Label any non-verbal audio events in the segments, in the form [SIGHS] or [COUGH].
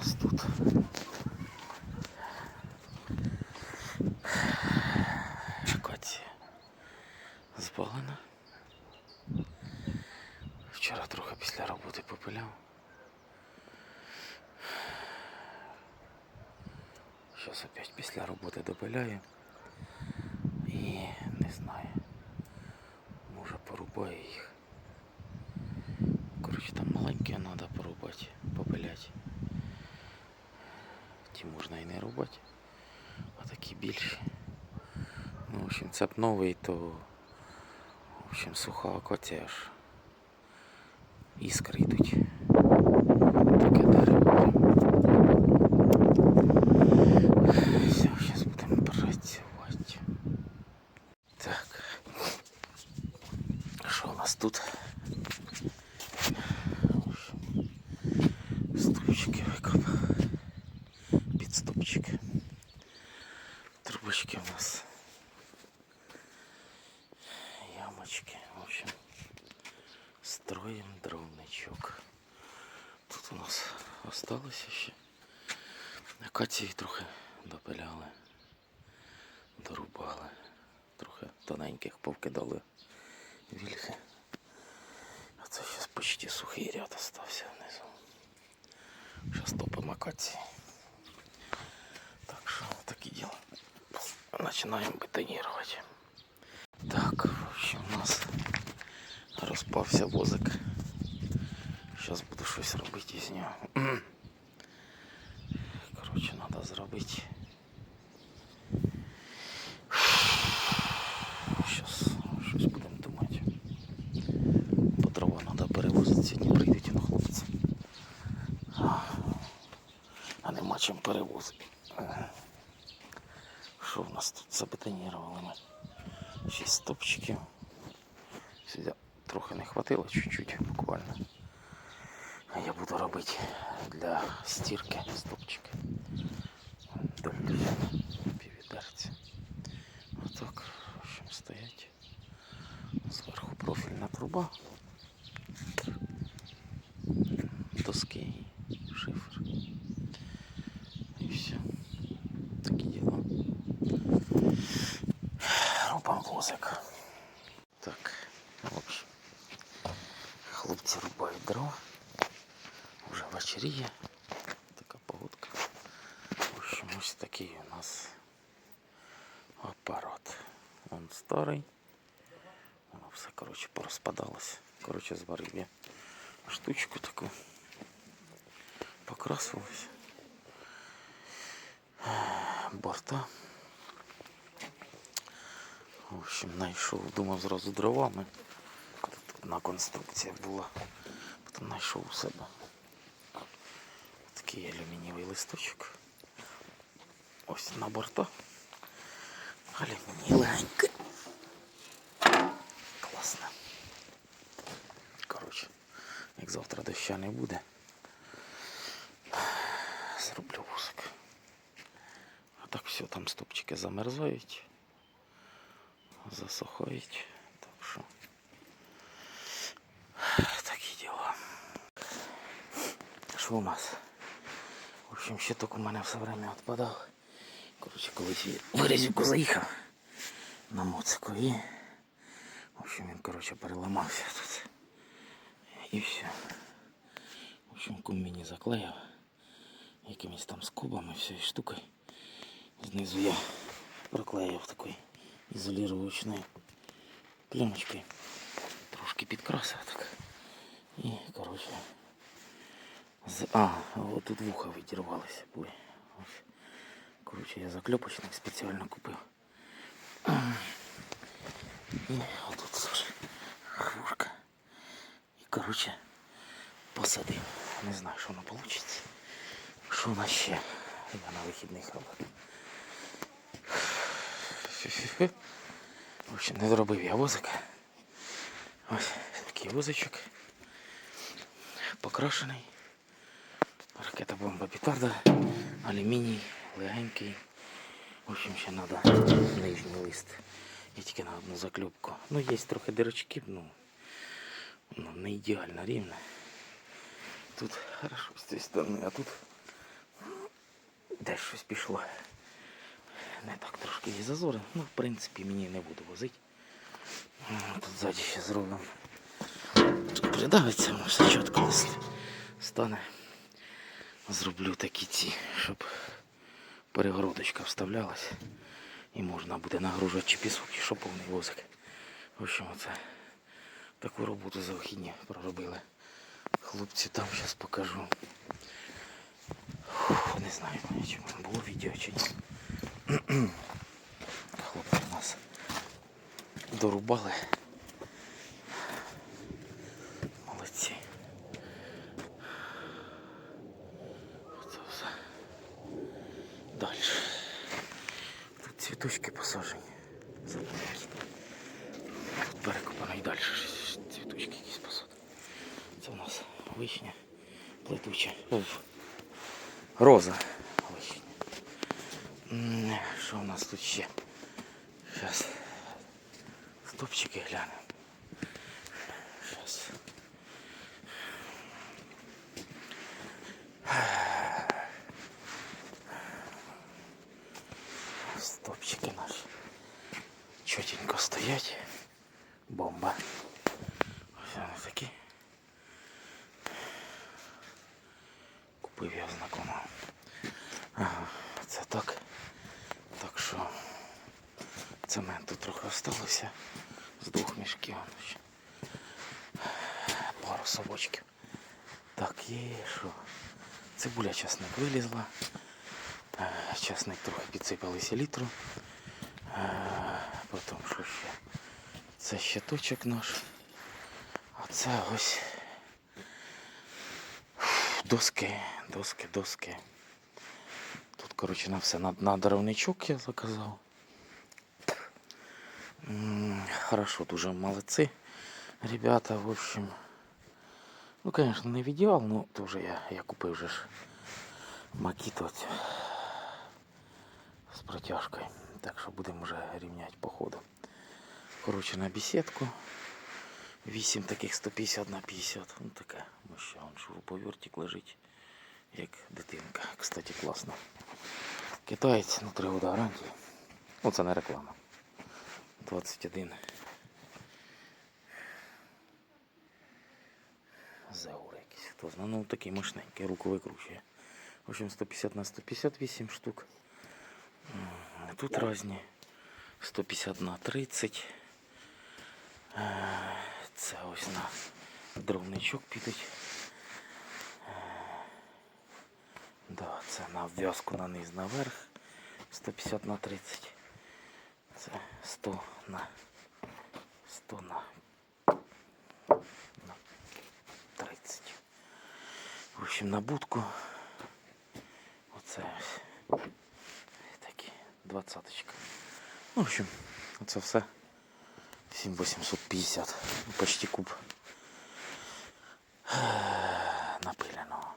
нас тут? Акація спалена. Вчора трохи після роботи попиляв. Зараз опять після роботи допиляю. І не знаю. Може порубаю їх. Коротше, там маленькі треба порубати, попиляти. Ті можна і не рубати, а такі більші. Ну, в общем, цеп новий, то в общем, суха акація аж іскри йдуть. Таке дерево. Все, зараз будемо працювати. Так. Що у нас тут? Ступчики викопав. Підступчики. Трубочки у нас. Ямочки. В общем, строим дровничок. Тут у нас осталось ще. Акації трохи допиляли, дорубали. Трохи тоненьких повкидали вільхи. А це зараз почти сухий ряд остався внизу. Зараз топимо акації. Так що такі діла. Починаємо бетонувати. Так, в общем, у нас розпався возик. Зараз буду щось робити із нього. [CLEARS THROAT] Коротше, треба зробити. Зараз щось будемо думати. Бо дрова треба перевозити, сьогодні прийдуть на хлопці. А нема чим перевозити. Що в нас тут забетонірували ми? Шість стопчиків. Сюди трохи не хватило, чуть-чуть буквально. А я буду робити для стірки стопчики. Долю піввідерця. Отак, в общем, стоять. Зверху профільна труба. Доски і шифер. І все. Такі діла. Робимо возик. Так, в общем. Хлопці рубають дрова. Уже вечеріє. Така погодка. В общем, ось такий у нас апарат. Он старий. Воно все, коротше, порозпадалося. Коротше, зварив я штучку таку. Покрасилось. Борта. В общем, знайшов, думав зразу дровами. Одна конструкція була. Потім знайшов у себе такий алюмінієвий листочок. Ось на борта. Алюміній. Класно. Коротше, як завтра доща не буде. Зроблю вусик. А так все, там стопчики замерзають, засухають. Так що такі діла. У нас? В общем, щиток у мене все время відпадав. Коротше, колись я в заїхав на моцику і в общем, він, коротше, переламався тут. І все. В общем, кум мені заклеїв якимись там скобами, всією штукою. Знизу я проклеїв такою ізолірувачною пленочкою. Трошки підкрасив так. І, коротше, з... А, от тут вуха відірвалися були. Ось. Коротше, я закльопочник спеціально купив. І отут теж хворка. І, коротше, посадив. Не знаю, що воно вийде. Що у нас ще? Я на вихідних робив. Фі-фі-фі. В общем, не зробив я возика. Ось такий возичок. Покрашений. Ракета бомба петарда. Алюміній, легенький. В общем, ще треба нижній лист. І тільки на одну закльопку. Ну, є трохи дирочки, ну, ну не ідеально рівне. Тут хорошо з цієї сторони, а тут Десь щось пішло. Не так трошки є зазори. Ну, в принципі, мені не буду возити. Тут ззаді ще зробимо. Придавиться, воно все чітко десь стане. Зроблю такі ці, щоб перегородочка вставлялась. І можна буде нагружувати чи пісок, чи що повний возик. В общем, оце таку роботу за вихідні проробили. Хлопці там зараз покажу. Фух, не знаю, чи було відео чи ні. [CLEARS THROAT] Хлопці нас дорубали. Молодці. Це все. Далі. Тут цвіточки посаджені. Зелененькі. Тут перекопано і далі цвіточки якісь посадили. Це у нас вишня плетуча. Роза. Вишня. Що у нас тут ще? Зараз. Стопчики глянемо. Зараз. Стоять. Бомба. Ось вони такі. Купив я. Ага, це так. Так що цементу трохи осталося з двох мішків. Пару совочків. Так, є що? Цибуля часник вилізла. Е, Часник трохи підсипали селітру. Потім що ще? Це щиточок наш. А це ось доски, доски, доски. Тут, коротше, на все на, на дровничок я заказав. Хорошо, дуже молодці. Ребята, в общем. Ну, конечно, не в ідеал, ну тоже я, я купив же ж макіт з протяжкою. Так що будемо вже рівняти по ходу. Коротше, на беседку. 8 таких 150 на 50. Ну така моща, он шуруповертик лежить, як дитинка. Кстати, класно. Китаєць на 3 роки гарантії. Ну, це не реклама. 21. Заур якийсь, хто знає. Ну такий мощненький, руку викручує. В общем, 150 на 158 штук. Тут різні. 150 на 30. Е, Це ось на дровничок підуть. Е, Да, це на обв'язку на низ наверх. 150 на 30. Це 100 на 100 на, на 30. В общем, на будку. Оце ось. Такі двадцяточка. Ну, в общем, оце все. 7850. Ну, Почти куб. [SIGHS] Напиленого.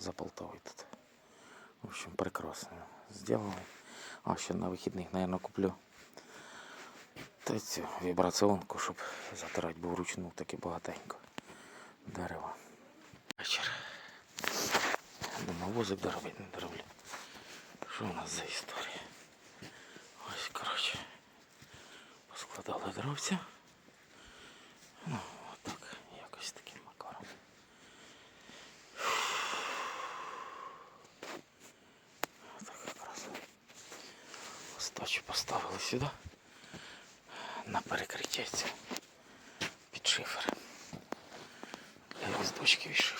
Заполтовый тут. В общем, прекрасно. Сделали. А ще на вихідних, наверное, куплю. Та цю вібраціонку, щоб затирати, бо вручну таки багатенько. Дерево. Вечір. Думаю, возик доробити не. Що у нас за історія? Поскладали дровця. Ну, отак, якось таким макаром. Отак якраз. Остачу поставили сюди. На перекриття. Під шифер. Я з дочки вішив.